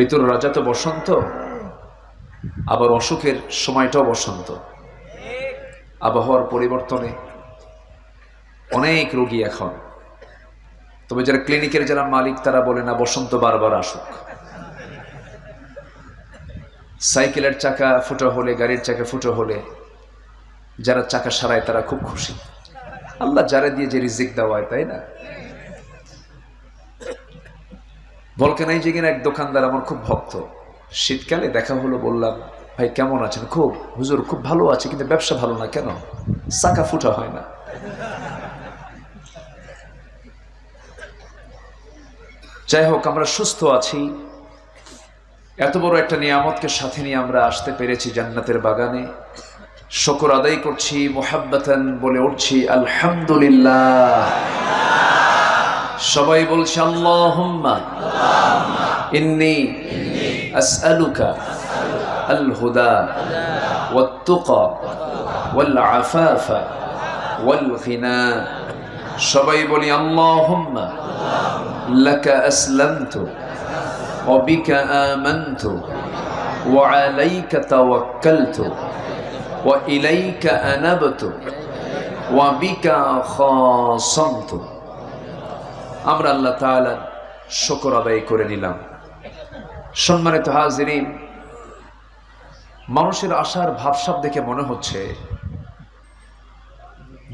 ঋতুর রাজা তো বসন্ত, আবার অসুখের সময়টাও বসন্ত। আবহাওয়ার পরিবর্তনে অনেক রোগী এখন। তবে যারা ক্লিনিকের যারা মালিক, তারা বলে, না, বসন্ত বারবার আসুক। সাইকেলের চাকা ফুটো হলে, গাড়ির চাকা ফুটো হলে, যারা চাকা সারায়, তারা খুব খুশি। আল্লাহ যারা দিয়ে যে রিজিক দেওয়া হয়, তাই না? ভলকানাই যে এক দোকানদার আমার খুব ভক্ত। শীতকালে দেখা হলো, বললাম, ভাই, কেমন আছেন? খুব, হুজুর, খুব ভালো আছে, কিন্তু ব্যবসা ভালো না কেন? চাকা ফুটা হয় না। যাই হোক, আমরা সুস্থ আছি। এত বড় একটা নিয়ামতকে সাথে নিয়ে আমরা আসতে পেরেছি জান্নাতের বাগানে। শকর আদায় করছি, মোহাব্বতান বলে উঠছি, আলহামদুলিল্লাহ। সবাই বলছে আল্লাহুম্মা ইন্নি আসআলুকা আল হুদা ওয়াত-তুকা ওয়াল আফাফা ওয়াল গিনা সবাই বলি আল্লাহুম্মা লাকা আসলামতু وبك آمنت وعليك توكلت وإليك أنبت وبك خاصمت আমরা আল্লাহ তাআলার শকর আদায় করে নিলাম। সম্মানিত হাজিরিন, মানুষের আশার ভাবসাব দেখে মনে হচ্ছে,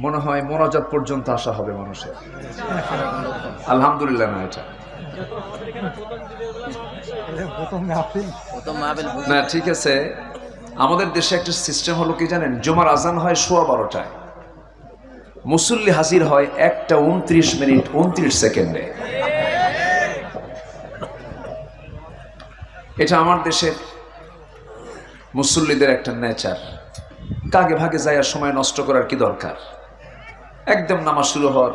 মনে হয় মোনাজাত পর্যন্ত আসা হবে মানুষের। আলহামদুলিল্লাহ না এটা। না, ঠিক আছে। আমাদের দেশে একটা সিস্টেম হলো কি জানেন? জুমার আজান হয় সোয়া বারোটায়। মুসল্লি হাজির হয় একটা উনত্রিশ মিনিট, উনত্রিশ সেকেন্ডে। এটা আমার দেশের মুসল্লিদের একটা নেচার। কাগে ভাগে যায় আর সময় নষ্ট করার কি দরকার? একদম নামাজ শুরু হওয়ার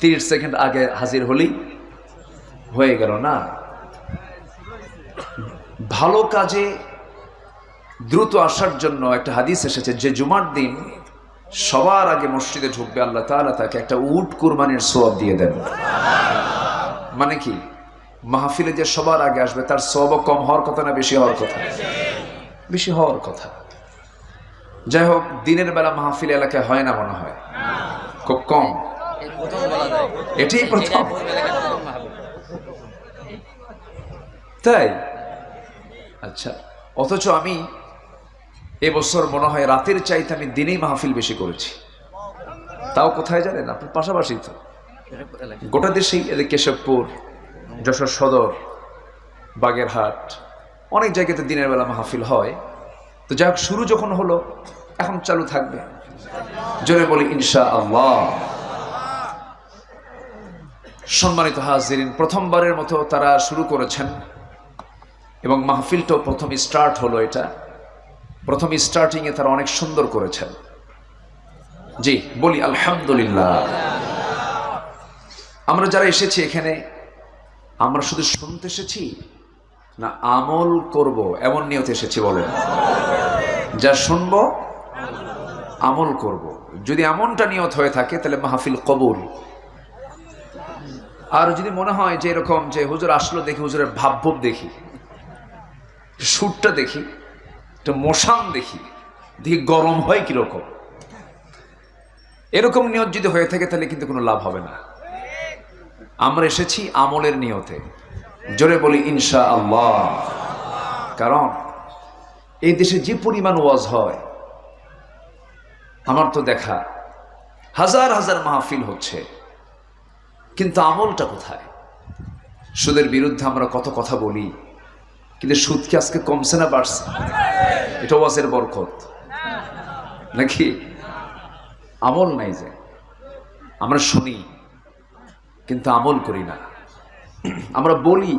তিরিশ সেকেন্ড আগে হাজির হলেই হয়ে গেল না। ভালো কাজে দ্রুত আসার জন্য একটা হাদিস এসেছে যে জুমার দিন সবার আগে মসজিদে ঢুকবে, আল্লাহ তাআলা তাকে একটা উট কুরবানির সোয়াব দিয়ে দেন মানে কি? মাহফিলে যে সবার আগে আসবে, তার সব কম হওয়ার কথা না বেশি হওয়ার কথা? বেশি হওয়ার কথা। যাই হোক, দিনের বেলা মাহফিল এলাকায় হয় না মনে হয়। খুব কম। এটাই প্রথম। তাই? আচ্ছা অথচ আমি এবছর মনে হয় রাতের চাইতে আমি দিনেই মাহফিল বেশি করেছি। তাও কোথায় জানেন? আপনার পাশাপাশি তো। গোটা দেশেই এদের কেশবপুর, যশোর সদর, বাগেরহাট, অনেক জায়গাতে দিনের বেলা মাহফিল হয়। তো যাই শুরু যখন হলো, এখন চালু থাকবে। জোরে বলি ইনশা আল্লাহ সম্মানিত হাজিরিন, প্রথমবারের মতো তারা শুরু করেছেন। এবং মাহফিলটাও প্রথম স্টার্ট হলো এটা। প্রথম স্টার্টিংয়ে তারা অনেক সুন্দর করেছেন। জি, বলি আলহামদুলিল্লাহ। আমরা যারা এসেছি এখানে, আমরা শুধু শুনতে এসেছি না আমল করব? এমন নিয়ত এসেছি, বলেন। যা শুনব, আমল করব। যদি এমনটা নিয়ত হয়ে থাকে, তাহলে মাহফিল কবুল। আর যদি মনে হয় যে এরকম যে হুজুর আসলো দেখি, হুজুরের ভাবভুব দেখি, সুরটা দেখি একটা মশান দেখি দেখি গরম হয় কীরকম। এরকম নিয়ত যদি হয়ে থাকে, তাহলে কিন্তু কোনো লাভ হবে না। আমরা এসেছি আমলের নিয়তে। জোরে বলি ইনশা আল্লাহ কারণ, এই দেশে যে পরিমাণ ওয়াজ হয়, আমার তো দেখা, হাজার হাজার মাহফিল হচ্ছে। কিন্তু আমলটা কোথায়? সুদের বিরুদ্ধে আমরা কত কথা বলি কিন্তু সুদ কি আজকে কমছে না, বাড়ছে। এটা ওয়াজের বরকত। নাকি? আমল নাই যে। আমরা শুনি, কিন্তু আমল করি না। আমরা বলি,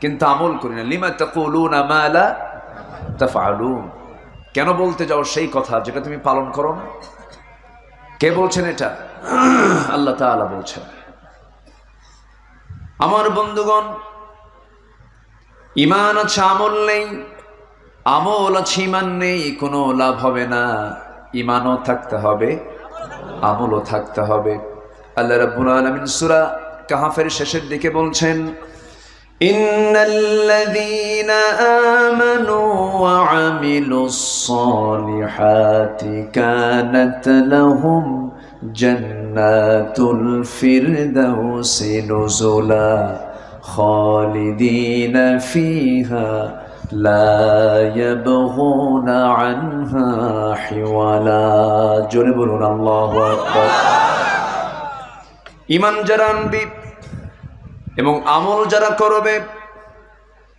কিন্তু আমল করি না। লিমা তাকুলুন আমালা তাফআলুন। কেন বলতে যাও সেই কথা যেটা তুমি পালন করো না? কে বলছেন এটা? আল্লাহ তাআলা বলছেন। আমার বন্ধুগণ ইমান আছে আমল নেই আমল আছে ইমান নেই কোনো লাভ হবে না ইমানও থাকতে হবে আমলও থাকতে হবে আল্লাহ রাব্বুল আলামিন সূরা কাহাফের শেষের দিকে বলছেন إن الذين آمنوا وعملوا الصالحات كانت لهم جنات الفردوس نزلا خالدين فيها لا يبغون عنها حولا جربنا الله أكبر ইমান যারা আনবি এবং আমল যারা করবে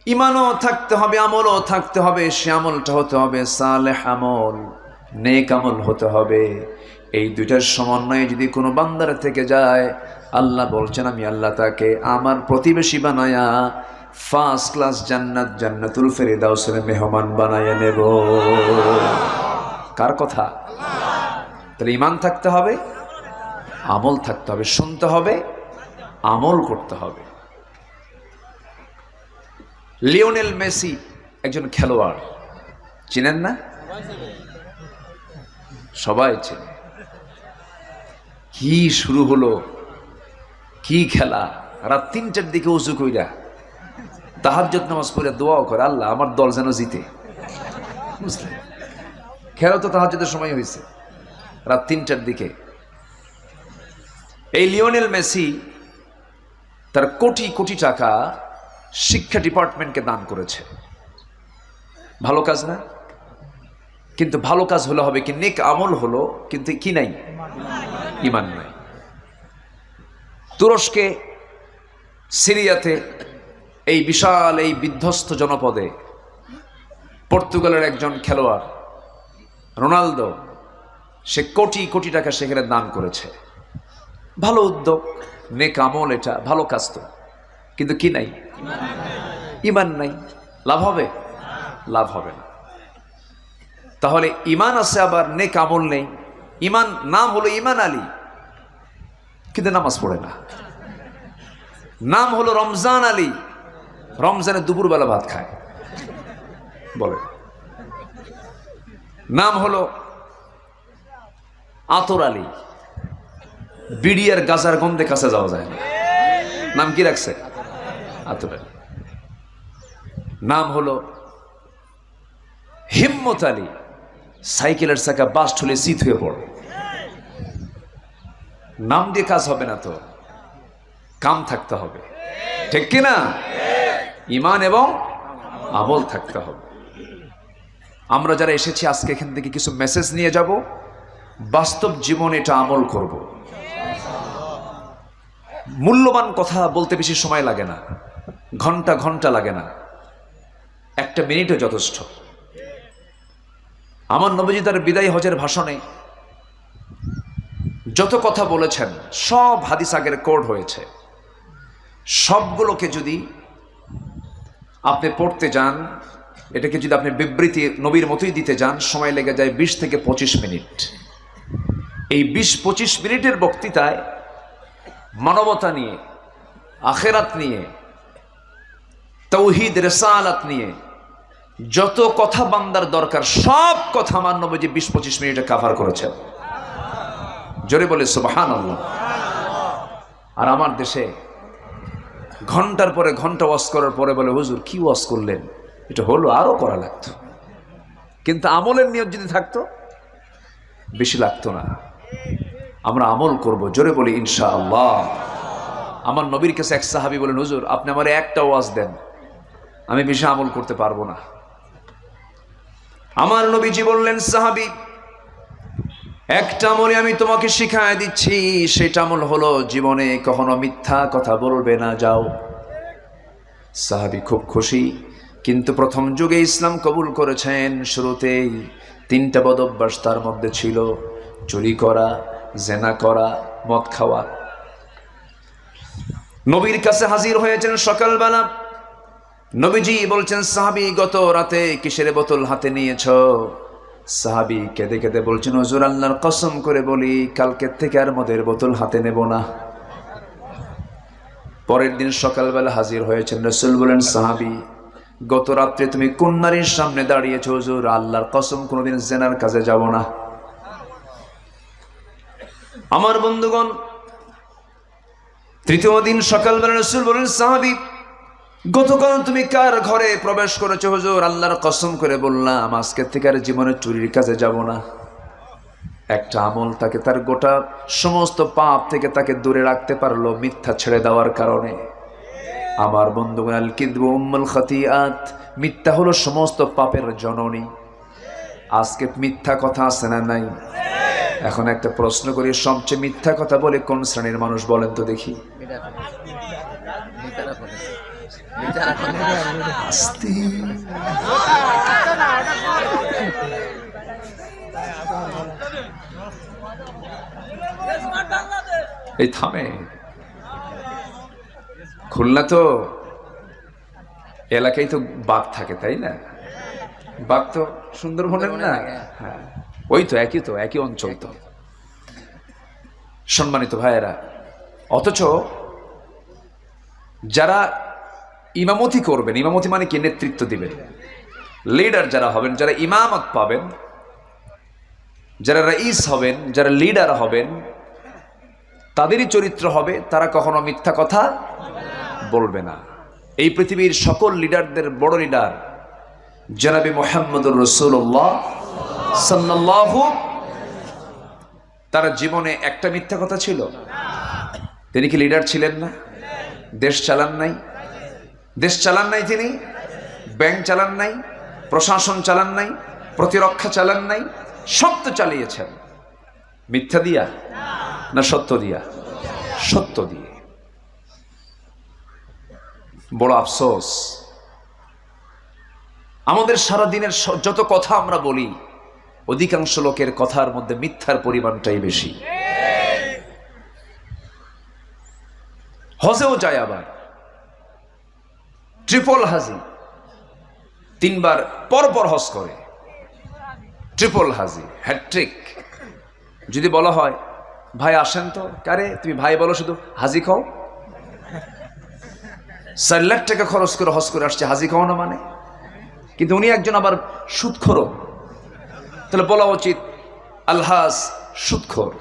ইমানও থাকতে হবে আমলও থাকতে হবে সে আমলটা হতে হবে সালেহ আমল নেক আমল হতে হবে এই দুইটার সমন্বয়ে যদি কোনো বান্দার থেকে যায়, আল্লাহ বলছেন, আমি আল্লাহ তাকে আমার প্রতিবেশী বানায়া ফার্স্ট ক্লাস জান্নাত, জান্নাতুল ফেরিদাউসের মেহমান বানায়া নেব। কার কথা? তাহলে ইমান থাকতে হবে, আমল থাকতে হবে, শুনতে হবে, আমল করতে হবে। লিওনেল মেসি একজন খেলোয়াড়, চিনেন না? সবাই চেনে। কি শুরু হলো? কি খেলা? রাত তিনটার দিকে উঁচু কইরা তাহাজ্জত নামাজ পড়ে দোয়াও করে, আল্লাহ আমার দল যেন জিতে। বুঝলেন? খেলা তো তাহাজ্জতের সময় হয়েছে রাত তিনটার দিকে এই লিওনেল মেসি তার কোটি কোটি টাকা শিক্ষা ডিপার্টমেন্টকে দান করেছে। ভালো কাজ না? কিন্তু ভালো কাজ হলে হবে কি? নেক আমল হলো, কিন্তু কি নাই? ইমান নাই। তুরস্কে, সিরিয়াতে এই বিশাল এই বিধ্বস্ত জনপদে পর্তুগালের একজন খেলোয়াড়, রোনালদো, সে কোটি কোটি টাকা সেখানে দান করেছে। ভালো উদ্যোগ, নেক আমল এটা, ভালো কাজ তো। কিন্তু কি নাই? ইমান নাই। লাভ হবে? লাভ হবে না। তাহলে ইমান আছে, আবার নেক আমল নেই। ইমান, নাম হলো ইমান আলী। কিন্তু নামাজ পড়ে না। নাম হলো রমজান আলী। রমজানে দুপুরবেলা ভাত খায়। বলে। নাম হলো আতর আলী। বিড়ি আর গাজার গন্ধে কাছে যাওয়া যায় না। নাম কি রাখছে? আতর আলী। নাম হলো হিম্মত আলী। সাইকেলের চাকা বাস ঠুলে শীত হয়ে পড়ে। নাম দিয়ে কাজ হবে না তো, কাম থাকতে হবে। ঠিক কিনা ইমান এবং আমল থাকতে হবে। আমরা যারা এসেছি, আজকে এখান থেকে কিছু মেসেজ নিয়ে যাব। বাস্তব জীবন এটা আমল করব। মূল্যবান কথা বলতে বেশি সময় লাগে না। ঘণ্টা ঘণ্টা লাগে না। একটা মিনিটও যথেষ্ট। আমার নবীজি তার বিদায় হজের ভাষণে যত কথা বলেছেন, সব হাদিস আগের কোড হয়েছে। সবগুলোকে যদি আপনি পড়তে যান, এটাকে যদি আপনি বিবৃতি নবীর মতোই দিতে যান, সময় লেগে যায় বিশ থেকে পঁচিশ মিনিট। এই বিশ পঁচিশ মিনিটের বক্তৃতায় মানবতা নিয়ে, আখেরাত নিয়ে, তৌহিদ, রেসালাত নিয়ে যত কথা বান্দার দরকার, সব কথা আমার নবীজি বিশ পঁচিশ মিনিটে কাভার করেছেন। জোরে বলে সুবাহান আল্লাহ আর আমার দেশে ঘণ্টার পরে ঘণ্টা ওয়াশ করার পরে বলে, হুজুর, কি ওয়াশ করলেন? এটা হলো, আরও করা লাগতো। কিন্তু আমলের নিয়ত যদি থাকতো, বেশি লাগতো না। আমরা আমল করব, জোরে বলি ইনশা আল্লাহ আমার নবীর কাছে এক সাহাবি বলেন, হুজুর, আপনি আমার একটা ওয়াজ দেন, আমি বেশি আমল করতে পারব না। আমার নবীজি বললেন, সাহাবি, একটা আমলে আমি তোমাকে শিখায় দিচ্ছি। সেটা আমল হলো জীবনে কখনো মিথ্যা কথা বলবে না, যাও। সাহাবি খুব খুশি। কিন্তু প্রথম যুগে ইসলাম কবুল করেছেন। শুরুতেই তিনটা বদভ্যাস তার মধ্যে ছিল। চুরি করা, জেনা করা, মদ খাওয়া। নবীর কাছে হাজির হয়েছেন সকালবেলা। নবীজি বলছেন, সাহাবি, গত রাতে কিসের বোতল হাতে নিয়েছ? সাহাবি কেঁদে কেঁদে বলছেন, হজুর, আল্লাহর কসম করে বলি কালকের থেকে আর মদের বোতল হাতে নেব না। পরের দিন সকালবেলা হাজির হয়েছেন রসুল, বলেন, সাহাবি, গত রাত্রে তুমি কোন নারীর সামনে দাঁড়িয়েছ? হজুর, আল্লাহর কসম, কোনোদিন জেনার কাজে যাব না। আমার বন্ধুগণ, তৃতীয় দিন সকালবেলা রসুল বলেন, সাহাবি গতকাল তুমি কার ঘরে প্রবেশ করেছ? হুজুর, আল্লাহর কসম করে বললাম, আজকের থেকে আর জীবনে চুরির কাজে যাব না। একটা আমল তাকে তার গোটা সমস্ত পাপ থেকে তাকে দূরে রাখতে পারল মিথ্যা ছেড়ে দেওয়ার কারণে। আমার বন্ধুগণ আল কিদবু উম্মুল খাতিয়াত, মিথ্যা হলো সমস্ত পাপের জননী। আজকে মিথ্যা কথা আছে না নাই? এখন একটা প্রশ্ন করি, সবচেয়ে মিথ্যা কথা বলে কোন শ্রেণির মানুষ বলেন তো দেখি। আস্তে। এই থামে। খুলনা তো এলাকায় তো বাঘ থাকে তাই না? বাঘ তো সুন্দরবনের না? হ্যাঁ। ওই তো একই তো একই অঞ্চল তো। সম্মানিত ভাইয়েরা অথচ যারা ইমামতি করবেন। ইমামতি মানে কি? নেতৃত্ব দিবেন। লিডার যারা হবেন, যারা ইমামত পাবেন, যারা রাইস হবেন, যারা লিডার হবেন, তাদেরই চরিত্র হবে, তারা কখনো মিথ্যা কথা বলবে না। এই পৃথিবীর সকল লিডারদের বড় লিডার জনাবি মোহাম্মদুর রসুল্লাহ সাল্লাল্লাহু, তার জীবনে একটা মিথ্যা কথা ছিল। তিনি কি লিডার ছিলেন না? দেশ চালান নাই? দেশ চালান নাই তিনি, ব্যাংক চালান নাই, প্রশাসন চালান নাই, প্রতিরক্ষা চালান নাই তো চালিয়েছেন। মিথ্যা দিয়া না সত্য দিয়া? সত্য দিয়ে। বড় আফসোস। আমাদের সারা দিনের যত কথা আমরা বলি, অধিকাংশ লোকের কথার মধ্যে মিথ্যার পরিমাণটাই বেশি। হজেও যায় আবার। ট্রিপল হাজি তিনবার পর পর হজ করে। ট্রিপল হাজি হ্যাট্রিক যদি বলা হয়, ভাই আসেন তো? কারে? তুমি ভাই বলো শুধু, হাজি খাও? চার লাখ টাকা খরচ করে হজ করে আসছে, হাজি খাও না মানে? কিন্তু উনি একজন আবার সুদখোরও। তাহলে বলা উচিত, আলহাজ সুদখোর।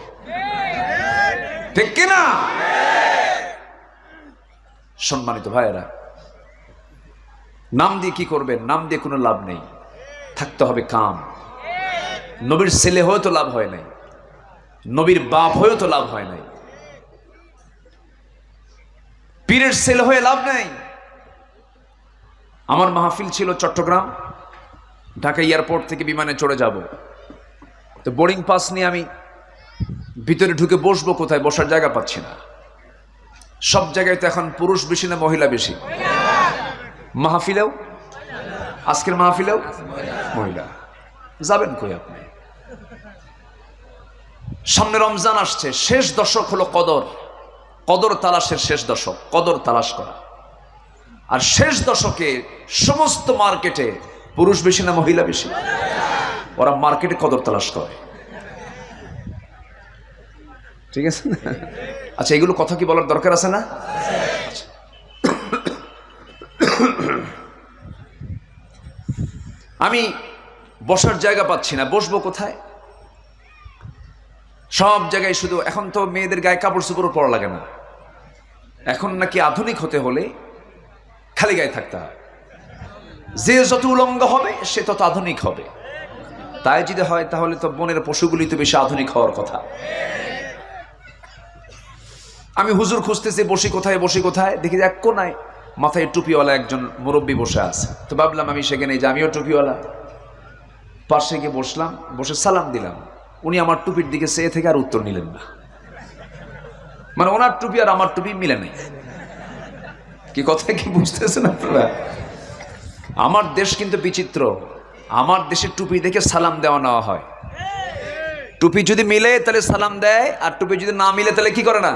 ঠিক কিনা? সম্মানিত ভাইয়েরা নাম দিয়ে কি করবেন? নাম দিয়ে কোনো লাভ নেই। থাকতে হবে কাম। নবীর ছেলে হয়েও তো লাভ হয় নাই। নবীর বাপ হয়েও তো লাভ হয় নাই। পীরের ছেলে হয়ে লাভ নেই। আমার মাহফিল ছিল চট্টগ্রাম। ঢাকা এয়ারপোর্ট থেকে বিমানে চড়ে যাব। তো বোর্ডিং পাস নিয়ে আমি ভিতরে ঢুকে বসবো কোথায়? বসার জায়গা পাচ্ছি না। সব জায়গায় তো এখন পুরুষ বেশি না, মহিলা বেশি। মাহফিলেও? আজকের মাহফিলেও? মহিলা, যাবেন কই আপনি? সামনে রমজান আসছে, শেষ দশক হলো কদর। কদর তালাশের শেষ দশক, কদর তালাশ করা। আর শেষ দশকে সমস্ত মার্কেটে পুরুষ বেশি না মহিলা বেশি? ওরা মার্কেটে কদর তালাশ করে। ঠিক আছে আচ্ছা এগুলো কথা কি বলার দরকার আছে না? আমি বসার জায়গা পাচ্ছি না, বসবো কোথায়? সব জায়গায় শুধু, এখন তো মেয়েদের গায়ে কাপড় চোপড় পড়া লাগে না। এখন নাকি আধুনিক হতে হলে খালি গায়ে থাকতে হয়। যে যত উলঙ্গ হবে, সে তত আধুনিক হবে। তাই যদি হয়, তাহলে তো বনের পশুগুলি তো বেশি আধুনিক হওয়ার কথা। আমি হুজুর খুঁজতেছি, বসি কোথায় বসি কোথায়, দেখি এক কোনায় মাথায় টুপিওয়ালা একজন মুরব্বী বসে আছে। তো ভাবলাম আমি সেখানে যে আমিও টুপিওয়ালা। পাশে গিয়ে বসলাম, বসে সালাম দিলাম। উনি আমার টুপির দিকে চেয়ে থেকে আর উত্তর নিলেন না। মানে ওনার টুপি আর আমার টুপি মিলে নেই। কি কথা কি বুঝতেছেন আপনারা? আমার দেশ কিন্তু বিচিত্র। আমার দেশের টুপি দেখে সালাম দেওয়া নেওয়া হয়। টুপি যদি মিলে তাহলে সালাম দেয়, আর টুপি যদি না মিলে তাহলে কি করে না?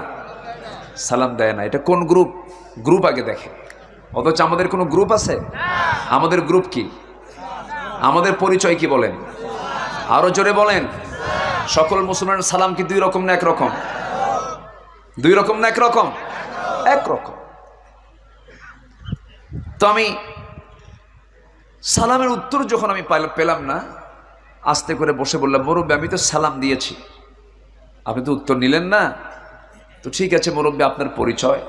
সালাম দেয় না। এটা কোন গ্রুপ? গ্রুপ আগে দেখে। অথচ আমাদের কোনো গ্রুপ আছে? আমাদের গ্রুপ কি? আমাদের পরিচয় কি বলেন? আরও জোরে বলেন। সকল মুসলমানের সালাম কি দুই রকম না এক রকম? দুই রকম না এক রকম? এক রকম। তো আমি সালামের উত্তর যখন আমি পেলাম না, আস্তে করে বসে বললাম, মুরব্বী, আমি তো সালাম দিয়েছি। আপনি তো উত্তর নিলেন না। তো ঠিক আছে, মুরব্বী, আপনার পরিচয়।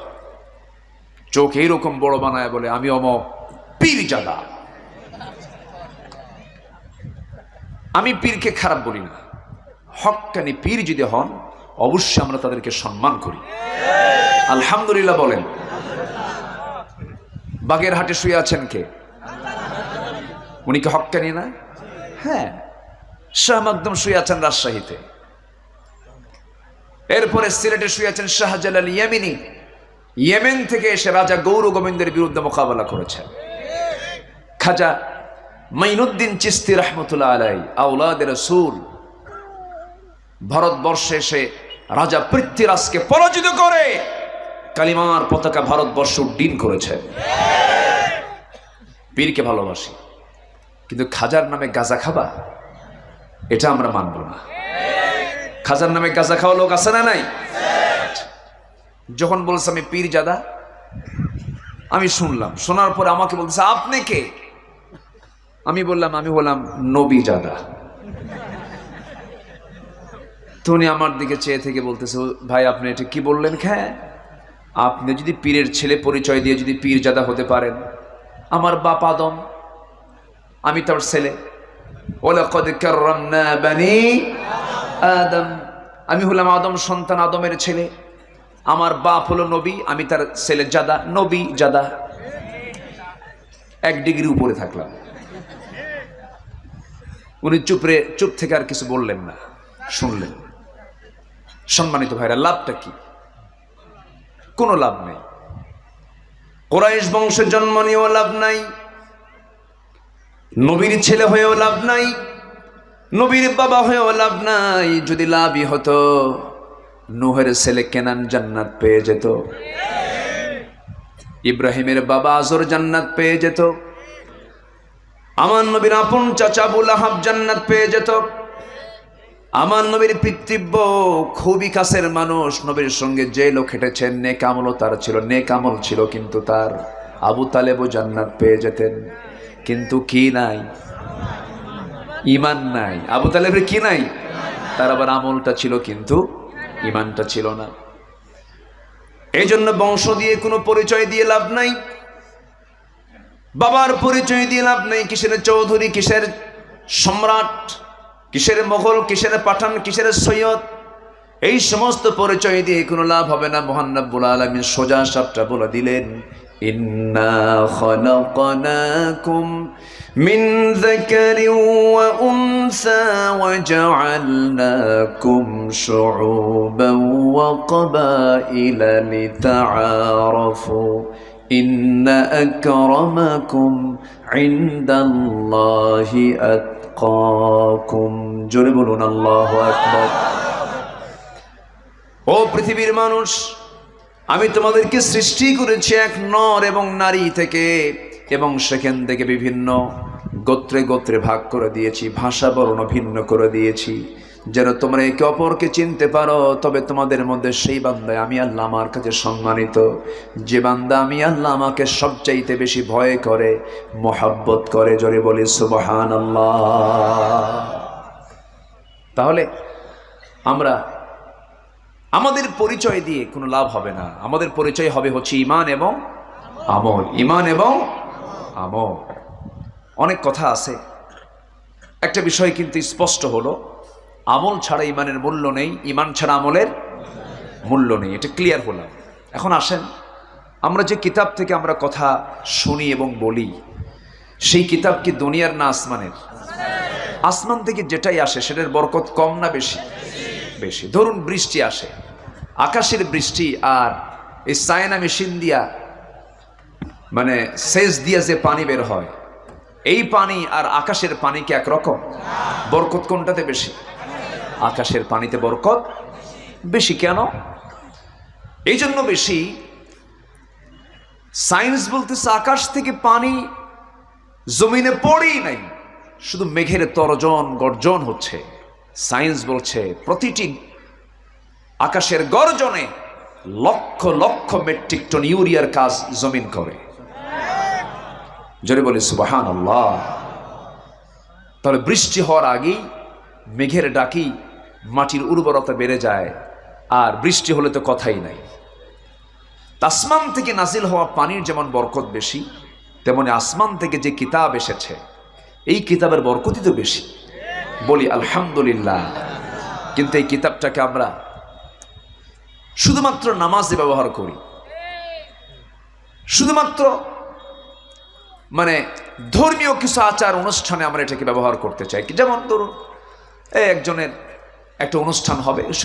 চোখ এইরকম বড় বানায় বলে, আমি অমক পীর জাদা আমি পীরকে খারাপ বলি না। হক্কানি পীর যদি হন, অবশ্যই আমরা তাদেরকে সম্মান করি। আলহামদুলিল্লাহ বলেন। বাগের হাটে শুয়ে আছেন কে? উনি কি হক্কানি না? হ্যাঁ। শাহ মাকদম শুয়ে আছেন রাজশাহীতে। এরপরে সিলেটে শুয়ে আছেন শাহজালাল ইয়ামিনী। ইয়েমেন থেকে এসে রাজা গৌর গোবিন্দের বিরুদ্ধে মোকাবেলা করেছেন। খাজা মাইনুদ্দিন চিস্তি রহমতুল্লাহ আলাই আউলাদের রসুল, ভারতবর্ষে এসে রাজা পৃথ্বীরাজকে পরাজিত করে কালিমার পতাকা ভারতবর্ষ উড্ডীন করেছে। পীরকে ভালোবাসি, কিন্তু খাজার নামে গাজা খাবা, এটা আমরা মানব না। খাজার নামে গাজা খাওয়া লোক আছে না নাই? যখন বলছে আমি পীর জাদা আমি শুনলাম। শোনার পরে আমাকে বলতেছে, আপনি কে? আমি বললাম আমি বললাম নবী জাদা তো উনি আমার দিকে চেয়ে থেকে বলতেছে, ভাই, আপনি এটা কি বললেন হ্যাঁ আপনি যদি পীরের ছেলে পরিচয় দিয়ে যদি পীর জাদা হতে পারেন, আমার বাপ আদম, আমি তার ছেলে। আমি হলাম আদম সন্তান আদমের ছেলে। আমার বাপ হলো নবী, আমি তার ছেলে জাদা, নবী জাদা। এক ডিগ্রি উপরে থাকলাম। উনি চুপরে চুপ থেকে আর কিছু বললেন না, শুনলেন। সম্মানিত ভাইরা, লাভটা কি? কোনো লাভ নেই। কোরাইশ বংশের জন্ম নিয়েও লাভ নাই। নবীর ছেলে হয়েও লাভ নাই। নবীর বাবা হয়েও লাভ নাই। যদি লাভই হতো নুহের ছেলে কেনান জান্নাত পেয়ে যেত। ইব্রাহিমের বাবা আজর জান্নাত পেয়ে যেত। আমার নবীর আপন চাচা আবুল আহাব জান্নাত পেয়ে যেত। আমার নবীর পিতৃব্য খুবই কাছের মানুষ, নবীর সঙ্গে যে লোক হেঁটেছেন নেক আমলও তার ছিল, নেক আমল ছিল, কিন্তু তার আবু তালেবও জান্নাত পেয়ে যেতেন। কিন্তু কি নাই? ইমান নাই। আবু তালেবের কি নাই? তার আবার আমলটা ছিল কিন্তু ইমানটা ছিল না। এই জন্য বংশ দিয়ে কোনো পরিচয় দিয়ে লাভ নাই। বাবার পরিচয় দিয়ে লাভ নেই, কিসের চৌধুরী, কিসের সম্রাট, কিসের মোগল কিসের পাঠান, কিসের সৈয়দ, এই সমস্ত পরিচয় দিয়ে কোনো লাভ হবে না। মোহান্নবুল আলমী সোজা সাপটা বলে দিলেন যাকারিন ওয়া উনসা ওয়া জাআলনাকুম শুউবান ওয়া ক্বাবাইলা লিতাআরাফু ইন্না আকরামাকুম ইনদাল্লাহি আতকাকুম জোরে বলুন আল্লাহু আকবার ও পৃথিবীর মানুষ আমি তোমাদেরকে সৃষ্টি করেছি এক নর এবং নারী থেকে, এবং সেখান থেকে বিভিন্ন গোত্রে গোত্রে ভাগ করে দিয়েছি, ভাষা বর্ণ ভিন্ন করে দিয়েছি। যেন তোমরা একে অপরকে চিনতে পারো, তবে তোমাদের মধ্যে সেই বান্দায় আমি আল্লাহ আমার কাছে সম্মানিত। যে বান্দা আমি আল্লাহ আমাকে সবচাইতে বেশি ভয় করে, মোহাব্বত করে, জোরে বলি সুবহান তাহলে আমরা আমাদের পরিচয় দিয়ে কোনো লাভ হবে না। আমাদের পরিচয় হবে হচ্ছে ইমান এবং আমল। ইমান এবং আমল। অনেক কথা আছে। একটা বিষয় কিন্তু স্পষ্ট হলো, আমল ছাড়া ইমানের মূল্য নেই ইমান ছাড়া আমলের মূল্য নেই। এটা ক্লিয়ার হলাম। এখন আসেন, আমরা যে কিতাব থেকে আমরা কথা শুনি এবং বলি, সেই কিতাব কি দুনিয়ার না আসমানের? আসমান থেকে যেটাই আসে, সেটার বরকত কম না বেশি? বেশি। ধরুন বৃষ্টি আসে, আকাশের বৃষ্টি আর এই সায়না মেশিন দিয়া মানে সেচ দিয়া যে পানি বের হয়, এই পানি আর আকাশের পানি কি একরকম? বরকত কোনটাতে বেশি? আকাশের পানিতে বরকত বেশি। কেন? এই জন্য বেশি। সায়েন্স বলতেছে আকাশ থেকে পানি জমিনে পড়েই নাই, শুধু মেঘের তরজন গর্জন হচ্ছে। সায়েন্স বলছে, প্রতিটি আকাশের গর্জনে লক্ষ লক্ষ মেট্রিক টন ইউরিয়ার কাজ জমিন করে। জোরে বলি সুবাহান আল্লাহ তাহলে বৃষ্টি হওয়ার আগেই মেঘের ডাকি মাটির উর্বরতা বেড়ে যায়, আর বৃষ্টি হলে তো কথাই নাই। আসমান থেকে নাজিল হওয়া পানির যেমন বরকত বেশি, তেমনি আসমান থেকে যে কিতাব এসেছে, এই কিতাবের বরকতই তো বেশি। বলি, আলহামদুলিল্লাহ। কিন্তু এই কিতাবটাকে আমরা শুধুমাত্র নামাজে ব্যবহার করি। শুধুমাত্র মানে ধর্মীয় কিছু আচার অনুষ্ঠানে আমরা এটাকে ব্যবহার করতে চাই। যেমন ধরুন একজনের একটা অনুষ্ঠান হবে